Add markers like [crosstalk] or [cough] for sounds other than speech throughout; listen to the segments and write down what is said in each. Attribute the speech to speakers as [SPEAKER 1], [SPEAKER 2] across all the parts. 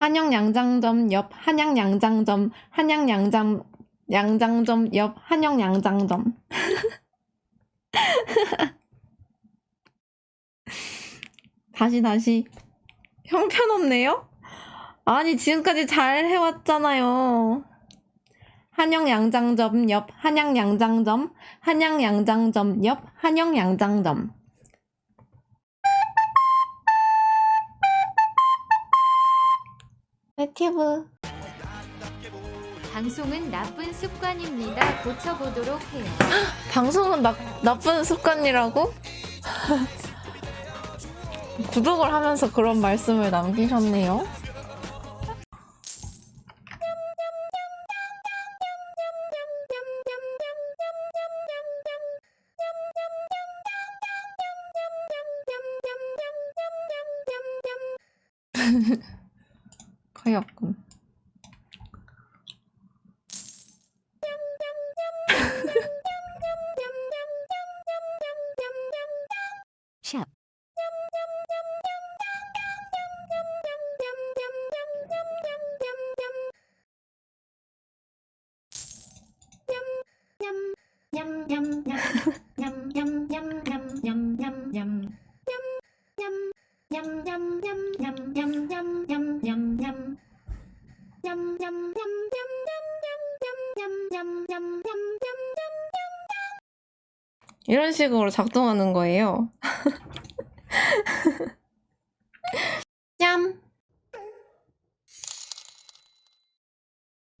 [SPEAKER 1] 한양 양장점 옆 한양 양장점 한양 양장 양장점 옆 한양 양장점 다시 다시 형편없네요? 아니 지금까지 잘 해왔잖아요. 한영 양장점 옆 한양 양장점 한양 양장점 옆 한영 양장점 네티브
[SPEAKER 2] 방송은 나쁜 습관입니다. 고쳐보도록 해요. [gasps]
[SPEAKER 1] 방송은 나, 나쁜 습관이라고? [laughs] 구독을 하면서 그런 말씀을 남기셨네요. [laughs] 가야군.
[SPEAKER 2] 샵. [laughs]
[SPEAKER 1] 이런 식으로 작동하는 거예요. [laughs]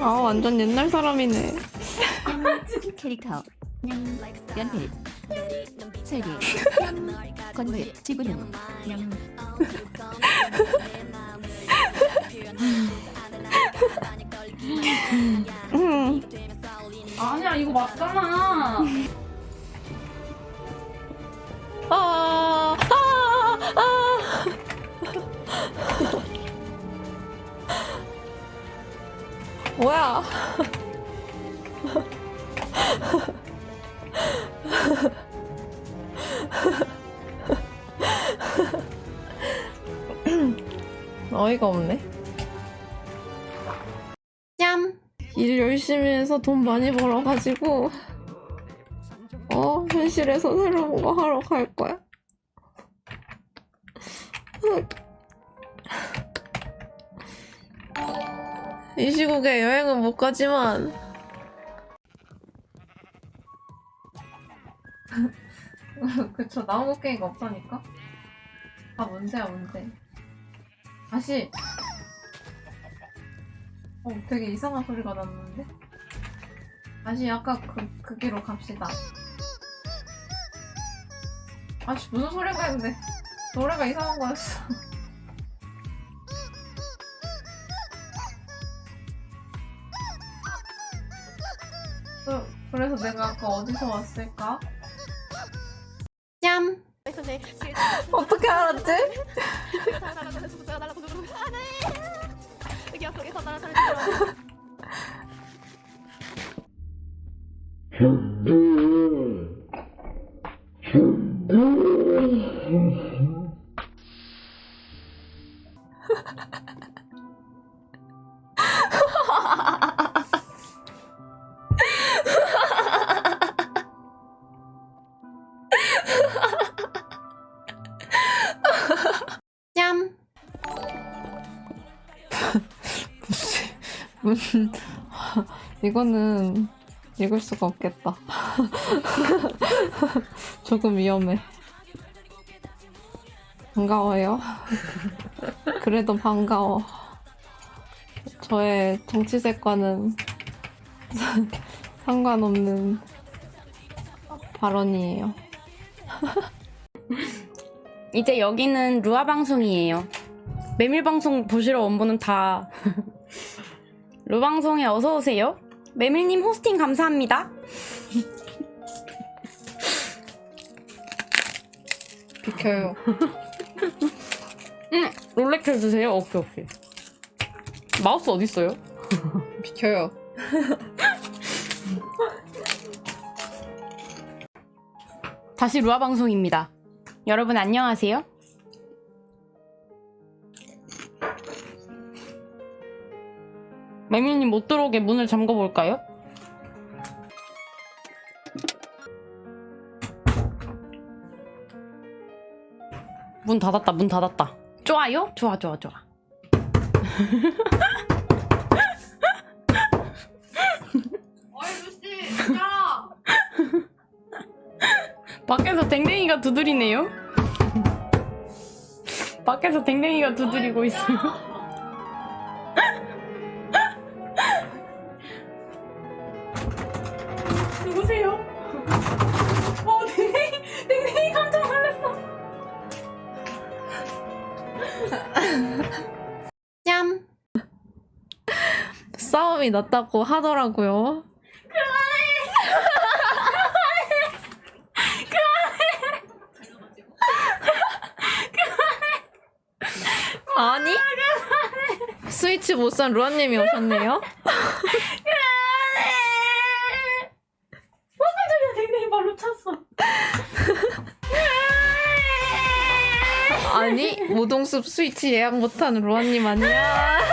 [SPEAKER 1] 아, 완전 옛날 사람이네.
[SPEAKER 2] 캐릭터 연필 설계 건물 지구는
[SPEAKER 1] 음.
[SPEAKER 3] 아니야 이거 맞잖아.
[SPEAKER 1] 아, 아, 뭐야? [laughs] 어이가 없네. 냠! 일 열심히 해서 돈 많이 벌어가지고 어, 현실에서 새로운 거 하러 갈 거야. 이 시국에 여행은 못 가지만. [laughs] 그쵸 나무 게임가 없다니까? 아 문제야 문제. 다시. 어 되게 이상한 소리가 났는데? 다시 아까 그, 그 길로 갑시다. 아씨 무슨 소리가 했는데. 노래가 이상한 거였어 [laughs] 그, 그래서 내가 아까 어디서 왔을까? 냠 어떻게 알았지? [laughs] [laughs] 이거는 읽을 수가 없겠다. [laughs] 조금 위험해. 반가워요. 그래도 반가워. 저의 정치색과는 [laughs] 상관없는 발언이에요.
[SPEAKER 3] 이제 여기는 루아 방송이에요. 메밀 방송 보시러 온 분은 다
[SPEAKER 4] 루방송에 어서 오세요. 메밀님 호스팅 감사합니다.
[SPEAKER 1] 비켜요.
[SPEAKER 4] 음, 롤렉 해주세요. 오케이 오케이. 마우스 어디 있어요?
[SPEAKER 1] 비켜요.
[SPEAKER 4] 다시 루아 방송입니다. 여러분 안녕하세요. 메밀님 못 들어오게 문을 잠궈 볼까요? 문 닫았다. 문 닫았다. 좋아요? 좋아 좋아 좋아. [laughs] 밖에서 댕댕이가 두드리네요. [laughs] 밖에서 댕댕이가 두드리고 있어요. 누구세요? 어, 댕댕이, 댕댕이 깜짝 놀랐어. 냠.
[SPEAKER 1] 싸움이 났다고 하더라고요. 아니? 스위치 못 산 루아님이 오셨네요.
[SPEAKER 4] 찼어. [laughs]
[SPEAKER 1] 아니 모동숲 스위치 예약 못한 루아님 아니야? [laughs]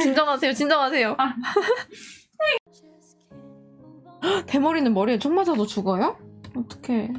[SPEAKER 1] 진정하세요, 진정하세요. [laughs] 대머리는 머리에 총 맞아도 죽어요? 어떡해.